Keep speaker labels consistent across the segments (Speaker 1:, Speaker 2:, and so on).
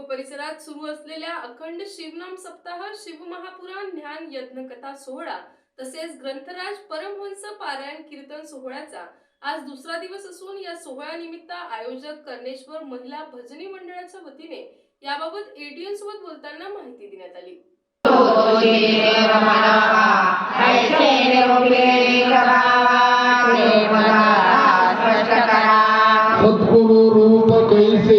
Speaker 1: सिडको परिसरात सुरू असलेल्या अखंड शिवनाम सप्ताह शिवमहापुराण ज्ञान यज्ञ कथा सोहळा तसेच ग्रंथराज परमहंस पारायण कीर्तन सोहळ्याचा आज दुसरा दिवस असून या सोहळ्यानिमित्त आयोजक कर्णेश्वर महिला भजनी मंडळाच्या वतीने याबाबत एटीएन सोबत बोलताना माहिती देण्यात आली.
Speaker 2: रूप कैसे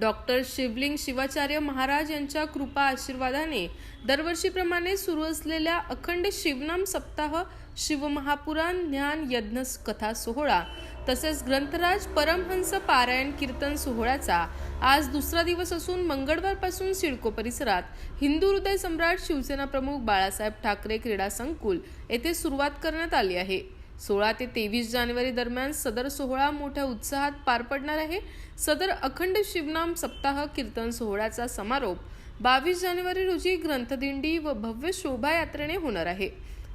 Speaker 1: डॉक्टर शिवलिंग शिवाचार्य महाराज यांच्या कृपा आशीर्वादाने दरवर्षीप्रमाणे सुरू असलेल्या अखंड शिवनाम सप्ताह शिवमहापुराण ज्ञान यज्ञ कथा सोहळा तसेच ग्रंथराज परमहंस पारायण कीर्तन सोहळ्याचा आज दुसरा दिवस असून मंगळवारपासून सिडको परिसरात हिंदू हृदय सम्राट शिवसेना प्रमुख बाळासाहेब ठाकरे क्रीडा संकुल येथे सुरुवात करण्यात आली आहे. सोळा ते तेवीस जानेवारी दरम्यान सदर सोहळा मोठ्या उत्साहात पार पडणार आहे. सदर अखंड शिवनाम सप्ताह कीर्तन सोहळ्याचा समारोप बावीस जानेवारी रोजी ग्रंथदिंडी व भव्य शोभायात्रेने होणार आहे.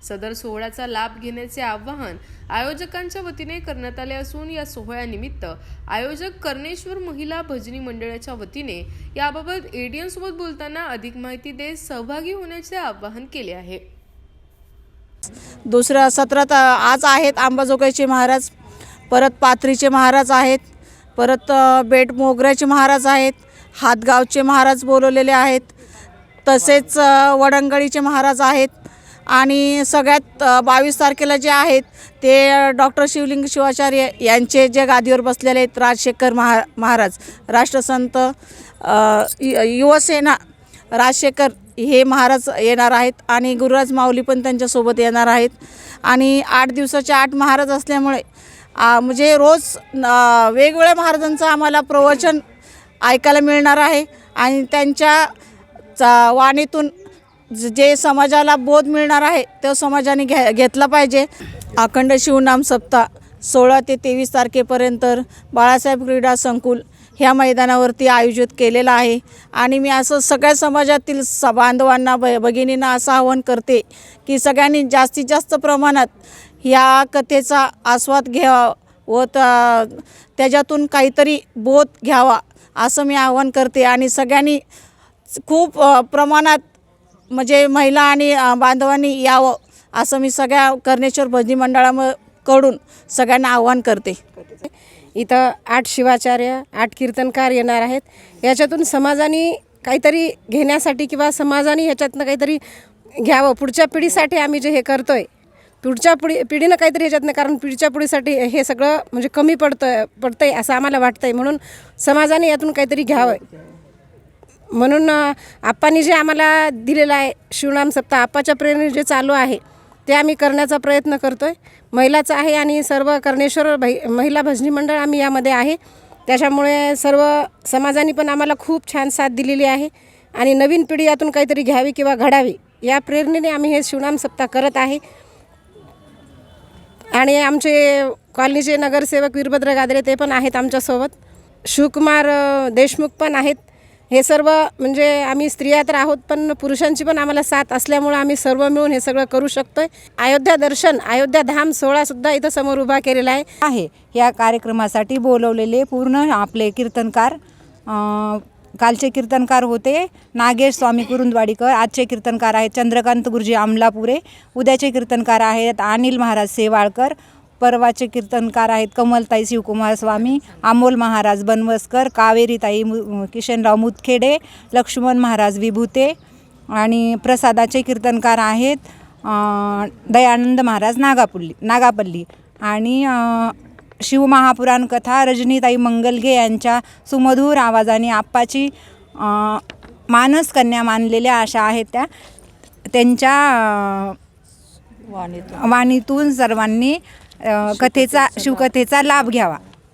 Speaker 1: सदर सोहळ्याचा लाभ घेण्याचे आवाहन आयोजकांच्या वतीने करण्यात आले असून या सोहळ्यानिमित्त आयोजक कर्णेश्वर महिला भजनी मंडळाच्या वतीने याबाबत एडीएन सोबत बोलताना अधिक माहिती देत सहभागी होण्याचे आवाहन केले आहे.
Speaker 3: दुसऱ्या सत्रात आज आहेत आंबाजोगाईचे महाराज परत पाथरीचे महाराज आहेत परत बेट मोगऱ्याचे महाराज आहेत हातगावचे महाराज बोलवलेले आहेत तसेच वडंगळीचे महाराज आहेत आणि सगळ्यात बावीस तारखेला जे आहेत ते डॉक्टर शिवलिंग शिवाचार्य यांचे जे गादीवर बसलेले आहेत राजशेखर महा महाराज राष्ट्रसंत यु- युवसेना राजशेखर हे महाराज येणार आहेत आणि गुरुराज माऊली पण त्यांच्यासोबत येणार आहेत. आणि आठ दिवसाचे आठ महाराज असल्यामुळे म्हणजे रोज वेगवेगळ्या महाराजांचं आम्हाला प्रवचन ऐकायला मिळणार आहे. आणि त्यांच्या चा- वाणीतून जे समाजाला बोध मिळणार आहे तो समाजाने घ्या घेतला पाहिजे. अखंड शिवनाम सप्ताह सोळा ते तेवीस तारखेपर्यंत बाळासाहेब क्रीडा संकुल ह्या मैदानावरती आयोजित केलेलं आहे. आणि मी असं सगळ्या समाजातील स बांधवांना ब भगिनींना असं आवाहन करते की सगळ्यांनी जास्तीत जास्त प्रमाणात ह्या कथेचा आस्वाद घ्यावा व त त्याच्यातून काहीतरी बोध घ्यावा असं मी आवाहन करते. आणि सगळ्यांनी खूप प्रमाणात म्हणजे महिला आणि बांधवांनी यावं असं मी सगळ्या कर्णेश्वर भजनी मंडळामकडून सगळ्यांना आवाहन करते.
Speaker 4: इथं आठ शिवाचार्य आठ कीर्तनकार येणार आहेत. याच्यातून समाजाने काहीतरी घेण्यासाठी किंवा समाजाने ह्याच्यातनं काहीतरी घ्यावं. पुढच्या पिढीसाठी आम्ही जे हे करतो आहे पुढच्या पिढी पिढीनं काहीतरी ह्याच्यातनं कारण पिढीच्या पिढीसाठी हे सगळं म्हणजे कमी पडतं पडतं आहे असं आम्हाला वाटतं आहे म्हणून समाजाने यातून काहीतरी घ्यावं. म्हणून आप्पानी आप्पांनी जे आम्हाला दिलेलं आहे शिवनाम सप्ताह आप्पाच्या प्रेरणेने जे चालू आहे ते आम्ही करण्याचा प्रयत्न करतो आहे महिलाचं आहे आणि सर्व कर्णेश्वर भाई महिला भजनी मंडळ आम्ही यामध्ये आहे. त्याच्यामुळे सर्व समाजाने पण आम्हाला खूप छान साथ दिलेली आहे. आणि नवीन पिढी यातून काहीतरी घ्यावी किंवा घडावी या प्रेरणेने आम्ही हे शिवनाम सप्ताह करत आहे. आणि आमचे कॉलनीचे नगरसेवक वीरभद्र गादरे ते पण आहेत आमच्यासोबत. शिवकुमार देशमुख पण आहेत. हे सर्व म्हणजे आम्ही स्त्रिया तर आहोत पण पुरुषांची पण आम्हाला साथ असल्यामुळं आम्ही सर्व मिळून हे सगळं करू शकतो आहे अयोध्या दर्शन अयोध्या धाम सोहळासुद्धा इथं समोर उभा केलेला आहे.
Speaker 5: आहे. या कार्यक्रमासाठी बोलवलेले पूर्ण आपले कीर्तनकार कालचे कीर्तनकार होते नागेश स्वामी कुरुंदवाडीकर आजचे कीर्तनकार आहेत चंद्रकांत गुरुजी आमलापुरे उद्याचे कीर्तनकार आहेत अनिल महाराज सेवाळकर परवाचे कीर्तनकार आहेत कमलताई शिवकुमार स्वामी अमोल महाराज बनवसकर कावेरीताई मु किशनराव मुतखेडे लक्ष्मण महाराज विभूते आणि प्रसादाचे कीर्तनकार आहेत दयानंद महाराज नागापुल्ली नागापल्ली आणि शिवमहापुराण कथा रजनीताई मंगलगे यांच्या सुमधूर आवाजाने आप्पाची मानस कन्या मानलेल्या अशा आहेत त्या त्यांच्या वाणीतून सर्वांनी कथेचा शिवकथेचा लाभ घ्यावा.